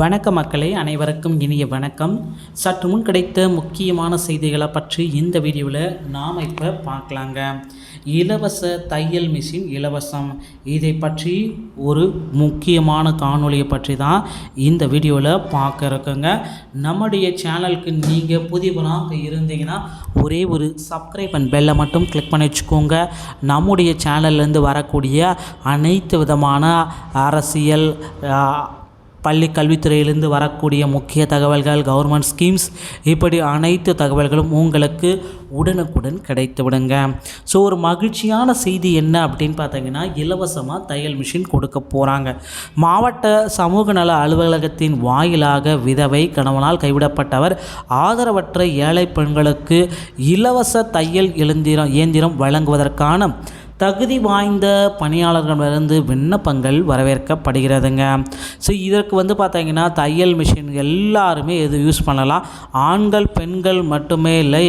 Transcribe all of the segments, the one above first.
வணக்க மக்களே அனைவருக்கும் இனிய வணக்கம். சற்று முன் கிடைத்த முக்கியமான செய்திகளை பற்றி இந்த வீடியோவில் நாம் இப்போ பார்க்கலாங்க. இலவச தையல் மிஷின் இலவசம். இதை பற்றி ஒரு முக்கியமான காணொளியை பற்றி தான் இந்த வீடியோவில் பார்க்க இருக்குங்க. நம்முடைய சேனலுக்கு நீங்கள் புதியவனாக இருந்தீங்கன்னா ஒரே ஒரு சப்ஸ்கிரைப் அண்ட் பெல்லை மட்டும் கிளிக் பண்ணி வச்சுக்கோங்க. நம்முடைய சேனல்லேருந்து வரக்கூடிய அனைத்து விதமான அரசியல் பள்ளி கல்வித்துறையிலிருந்து வரக்கூடிய முக்கிய தகவல்கள் கவர்மெண்ட் ஸ்கீம்ஸ் இப்படி அனைத்து தகவல்களும் உங்களுக்கு உடனுக்குடன் கிடைத்து விடுங்க. ஸோ ஒரு மகிழ்ச்சியான செய்தி என்ன அப்படின்னு பார்த்தீங்கன்னா இலவசமாக தையல் மிஷின் கொடுக்க போகிறாங்க மாவட்ட சமூக நல அலுவலகத்தின் வாயிலாக விதவை கணவனால் கைவிடப்பட்டவர் ஆதரவற்ற ஏழை பெண்களுக்கு இலவச தையல் எழுந்திரம் இயந்திரம் வழங்குவதற்கான தகுதி வாய்ந்த பணியாளர்களிடமிருந்து விண்ணப்பங்கள் வரவேற்கப்படுகிறதுங்க. ஸோ இதற்கு வந்து பார்த்தீங்கன்னா தையல் மிஷின் எல்லாருமே இது யூஸ் பண்ணலாம்? ஆண்கள் பெண்கள் மட்டுமே இல்லை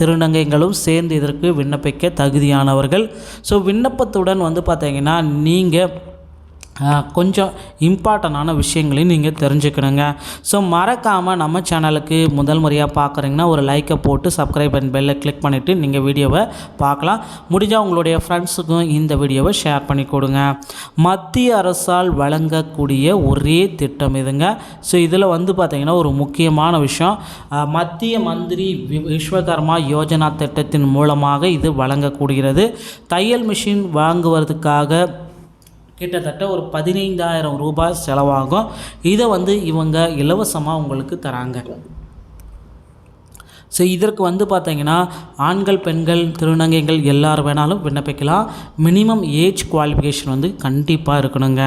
திருநங்கைகளும் சேர்ந்து இதற்கு விண்ணப்பிக்க தகுதியானவர்கள். ஸோ விண்ணப்பத்துடன் வந்து பார்த்தீங்கன்னா நீங்கள் கொஞ்சம் இம்பார்ட்டண்டான விஷயங்களையும் நீங்கள் தெரிஞ்சுக்கணுங்க. ஸோ மறக்காமல் நம்ம சேனலுக்கு முதல் முறையாக பார்க்குறீங்கன்னா ஒரு லைக்கை போட்டு சப்ஸ்கிரைப் அண்ட் பெல்லை கிளிக் பண்ணிவிட்டு நீங்கள் வீடியோவை பார்க்கலாம் முடிஞ்சால் உங்களுடைய ஃப்ரெண்ட்ஸுக்கும் இந்த வீடியோவை ஷேர் பண்ணி கொடுங்க. மத்திய அரசால் வழங்கக்கூடிய ஒரே திட்டம் இதுங்க. ஸோ இதில் வந்து பார்த்திங்கன்னா ஒரு முக்கியமான விஷயம். மத்திய மந்திரி வி- விஸ்வகர்மா யோஜனா திட்டத்தின் மூலமாக இது வழங்கக்கூடியது தையல் மிஷின் வாங்குவதற்காக கிட்டத்தட்ட ஒரு பதினைந்தாயிரம் ரூபாய் செலவாகும். இதை வந்து இவங்க இலவசமாக உங்களுக்கு தராங்க. ஸோ இதற்கு வந்து பார்த்தீங்கன்னா ஆண்கள் பெண்கள் திருநங்கைகள் எல்லார் வேணாலும் விண்ணப்பிக்கலாம். மினிமம் ஏஜ் குவாலிஃபிகேஷன் வந்து கண்டிப்பாக இருக்கணுங்க.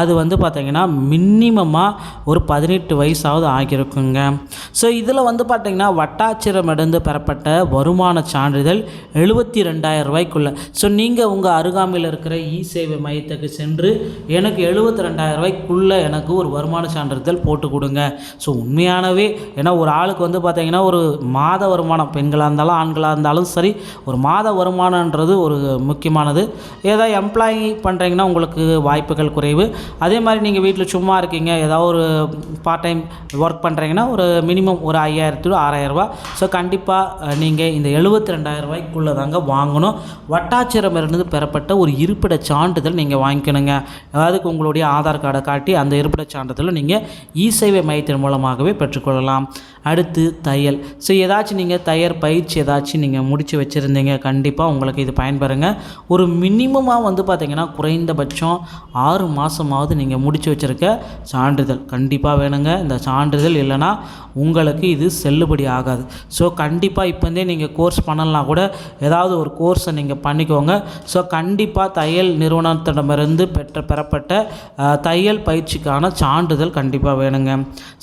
அது வந்து பார்த்தீங்கன்னா மினிமமாக ஒரு பதினெட்டு வயசாவது ஆகியிருக்குங்க. ஸோ இதில் வந்து பார்த்தீங்கன்னா வட்டாட்சியரமிடந்து பெறப்பட்ட வருமான சான்றிதழ் எழுபத்தி ரெண்டாயிரம் ரூபாய்க்குள்ளே. ஸோ நீங்கள் உங்கள் அருகாமையில் இருக்கிற இ சேவை மையத்துக்கு சென்று எனக்கு எழுபத்தி ரெண்டாயிரம் ரூபாய்க்குள்ளே எனக்கு ஒரு வருமான சான்றிதழ் போட்டு கொடுங்க. ஸோ உண்மையானவே ஏன்னா ஒரு ஆளுக்கு வந்து பார்த்தீங்கன்னா ஒரு மாத வருமானம் பெண்களாக இருந்தாலும் ஆண்களாக இருந்தாலும் சரி ஒரு மாத வருமானன்றது ஒரு முக்கியமானது. ஏதோ எம்ப்ளாயி பண்ணுறீங்கன்னா உங்களுக்கு வாய்ப்புகள் குறைவு. அதே மாதிரி நீங்கள் வீட்டில் சும்மா இருக்கீங்க ஏதாவது ஒரு பார்ட் டைம் ஒர்க் பண்ணுறீங்கன்னா ஒரு மினிமம் ஒரு ஐயாயிரத்து ஆறாயிரம் ரூபாய். ஸோ கண்டிப்பாக நீங்கள் இந்த எழுபத்தி ரெண்டாயிரம் ரூபாய்க்குள்ளே தாங்க வாங்கணும். வட்டாட்சியரமிருந்து பெறப்பட்ட ஒரு இருப்பிட சான்றிதழ் நீங்கள் வாங்கிக்கணுங்க. அதுக்கு உங்களுடைய ஆதார் கார்டை காட்டி அந்த இருப்பிட சான்றிதழை நீங்கள் இ சேவை மையத்தின் மூலமாகவே பெற்றுக்கொள்ளலாம். அடுத்து தையல். ஸோ ஏதாச்சும் நீங்கள் தையர் பயிற்சி ஏதாச்சும் நீங்கள் முடித்து வச்சுருந்தீங்க கண்டிப்பாக உங்களுக்கு இது பயன்பெறுங்க. ஒரு மினிமமாக வந்து பார்த்திங்கன்னா குறைந்தபட்சம் ஆறு மாதமாவது நீங்கள் முடித்து வச்சுருக்க சான்றிதழ் கண்டிப்பாக வேணுங்க. இந்த சான்றிதழ் இல்லைன்னா உங்களுக்கு இது செல்லுபடி ஆகாது. ஸோ கண்டிப்பாக இப்போந்தே நீங்கள் கோர்ஸ் பண்ணலாம் கூட ஏதாவது ஒரு கோர்ஸை நீங்கள் பண்ணிக்கோங்க. ஸோ கண்டிப்பாக தையல் நிறுவனத்திடமிருந்து பெற்ற பெறப்பட்ட தையல் பயிற்சிக்கான சான்றிதழ் கண்டிப்பாக வேணுங்க.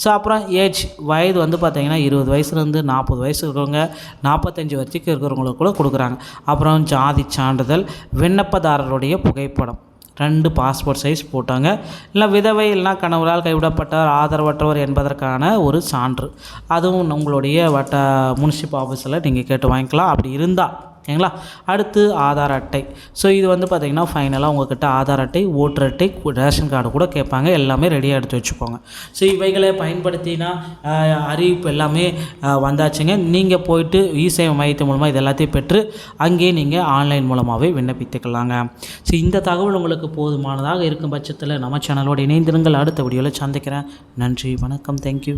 ஸோ அப்புறம் ஏஜ் வயது வந்து பார்த்தீங்கன்னா இருபது வயசுலேருந்து நாற்பது வயசு இருக்கிறவங்க நாற்பத்தஞ்சு வரைக்கும் இருக்கிறவங்களுக்கு கூட கொடுக்குறாங்க. அப்புறம் ஜாதி சான்றிதழ் விண்ணப்பதாரருடைய புகைப்படம். ரெண்டு பாஸ்போர்ட் சைஸ் போட்டாங்க. இல்லை விதவை இல்லைனா கணவரால் கைவிடப்பட்டவர் ஆதரவற்றவர் என்பதற்கான ஒரு சான்று. அதுவும் உங்களுடைய வட்ட முனிசிபல் ஆஃபீஸில் நீங்கள் கேட்டு வாங்கிக்கலாம். அப்படி இருந்தால் ஓகேங்களா? அடுத்து ஆதார் அட்டை. ஸோ இது வந்து பார்த்திங்கன்னா ஃபைனலாக உங்கள்கிட்ட ஆதார் அட்டை ஓட்டர் அட்டை ரேஷன் கார்டு கூட கேட்பாங்க. எல்லாமே ரெடியாக எடுத்து வச்சுக்கோங்க. ஸோ இவைகளை பயன்படுத்தினா அறிவிப்பு எல்லாமே வந்தாச்சுங்க. நீங்கள் போயிட்டு இ சேவை மையத்தின் மூலமாக இது எல்லாத்தையும் பெற்று அங்கேயே நீங்கள் ஆன்லைன் மூலமாகவே விண்ணப்பித்துக்கலாங்க. ஸோ இந்த தகவல் உங்களுக்கு போதுமானதாக இருக்கும் பட்சத்தில் நம்ம சேனலோடு இணைந்திருங்கள். அடுத்த வீடியோவில் சந்திக்கிறேன். நன்றி வணக்கம். தேங்க்யூ